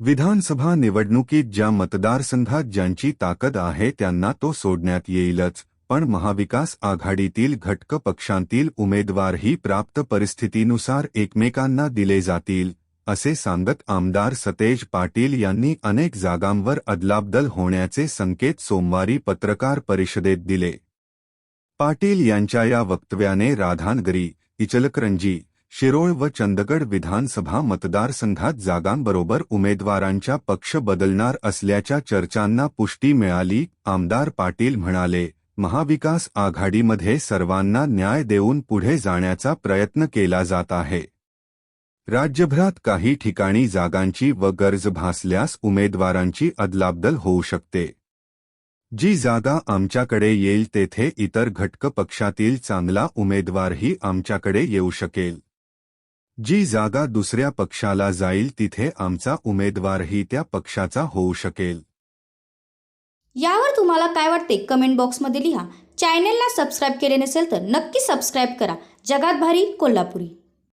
विधानसभा निवडणुकीत ज्या मतदारसंघात ज्यांची ताकद आहे त्यांना तो सोडण्यात येईलच पण महाविकास आघाडीतील घटक पक्षांतील उमेदवारही प्राप्त परिस्थितीनुसार एकमेकांना दिले जातील असे सांगत आमदार सतेज पाटील यांनी अनेक जागांवर अदलाबदल होण्याचे संकेत सोमवारी पत्रकार परिषदेत दिले. पाटील यांच्या या वक्तव्याने राधानगरी इचलकरंजी शिरोळ व चंदगड विधानसभा मतदारसंघात जागांबरोबर उमेदवारांच्या पक्ष बदलणार असल्याच्या चर्चांना पुष्टी मिळाली, आमदार पाटील म्हणाले. महाविकास आघाडीमध्ये सर्वांना न्याय देऊन पुढे जाण्याचा प्रयत्न केला जात आहे. राज्यभरात काही ठिकाणी जागांची व गरज भासल्यास उमेदवारांची अदलाबदल होऊ शकते. जी जागा आमच्याकडे येईल तेथे इतर घटक पक्षातील चांगला उमेदवारही आमच्याकडे येऊ शकेल. जी जागा दुसऱ्या पक्षाला जाईल तिथे आमचा उमेदवारही त्या पक्षाचा होऊ शकेल. यावर तुम्हाला काय वाटते? कमेंट बॉक्समध्ये लिहा. चॅनेलला सबस्क्राईब केले नसेल तर नक्की सबस्क्राईब करा. जगात भारी कोल्हापुरी.